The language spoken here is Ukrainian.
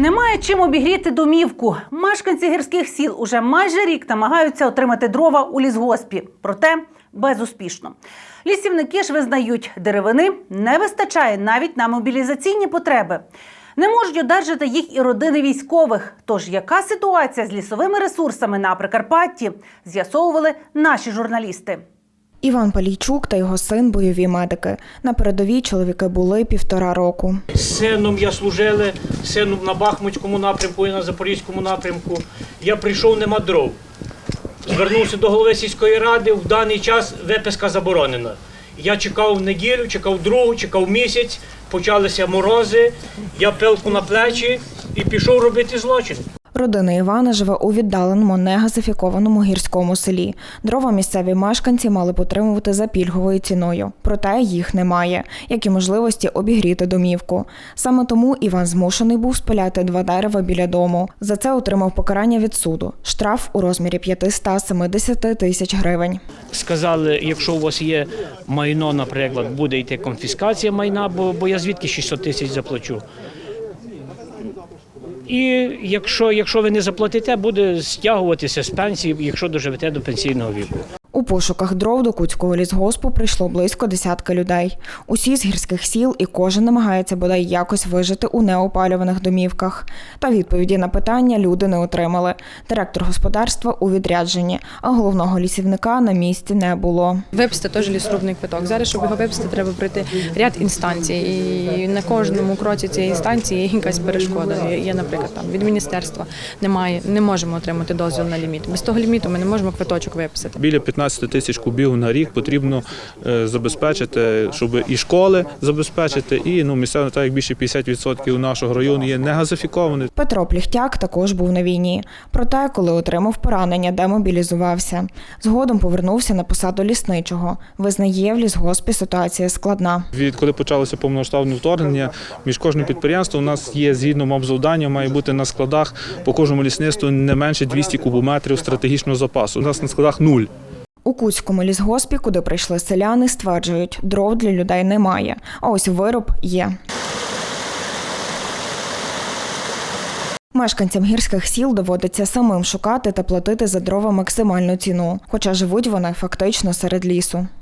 Немає чим обігріти домівку. Мешканці гірських сіл уже майже рік намагаються отримати дрова у лісгоспі, проте безуспішно. Лісівники ж визнають, деревини не вистачає навіть на мобілізаційні потреби. Не можуть одержати їх і родини військових. Тож яка ситуація з лісовими ресурсами на Прикарпатті, з'ясовували наші журналісти. Іван Палійчук та його син бойові медики. На передовій чоловіки були півтора року. Сином я служили, сином на Бахмутському напрямку і на Запорізькому напрямку. Я прийшов, нема дров. Звернувся до голови сільської ради, в даний час виписка заборонена. Я чекав неділю, чекав другу, чекав місяць, почалися морози, я пилку на плечі і пішов робити злочин. Родина Івана живе у віддаленому негазифікованому гірському селі. Дрова місцеві мешканці мали потримувати за пільговою ціною, проте їх немає, як і можливості обігріти домівку. Саме тому Іван змушений був спиляти два дерева біля дому. За це отримав покарання від суду штраф у розмірі 570 тисяч гривень. Сказали, якщо у вас є майно, наприклад, буде йти конфіскація майна, бо, бо я звідки 600 тисяч заплачу. І якщо, якщо ви не заплатите, буде стягуватися з пенсії, якщо доживете до пенсійного віку. У пошуках дров до Куцького лісгоспу прийшло близько десятка людей. Усі з гірських сіл, і кожен намагається бодай якось вижити у неопалюваних домівках. Та відповіді на питання люди не отримали. Директор господарства у відрядженні, а головного лісівника на місці не було. Виписати теж лісорубний квиток. Зараз, щоб його виписати, треба пройти ряд інстанцій. І на кожному кроці цієї інстанції є якась перешкода. Є, наприклад, там від міністерства немає, не можемо отримати дозвіл на ліміт. Без того ліміту ми не можемо квиточок виписати. Біля 15 тисяч кубів на рік потрібно е, забезпечити, щоб і школи забезпечити, і ну місцево так як більше 50% нашого району є негазифіковані. Петро Пліхтяк також був на війні. Проте, коли отримав поранення, демобілізувався. Згодом повернувся на посаду лісничого. Визнає в лісгоспі ситуація складна. Відколи почалося повномасштабне вторгнення, між кожним підприємством у нас є згідно мобзавдання, має бути на складах по кожному лісництву не менше 200 кубометрів стратегічного запасу. У нас на складах нуль. У Куцькому лісгоспі, куди прийшли селяни, стверджують, дров для людей немає. А ось вироб є. Мешканцям гірських сіл доводиться самим шукати та платити за дрова максимальну ціну, хоча живуть вони фактично серед лісу.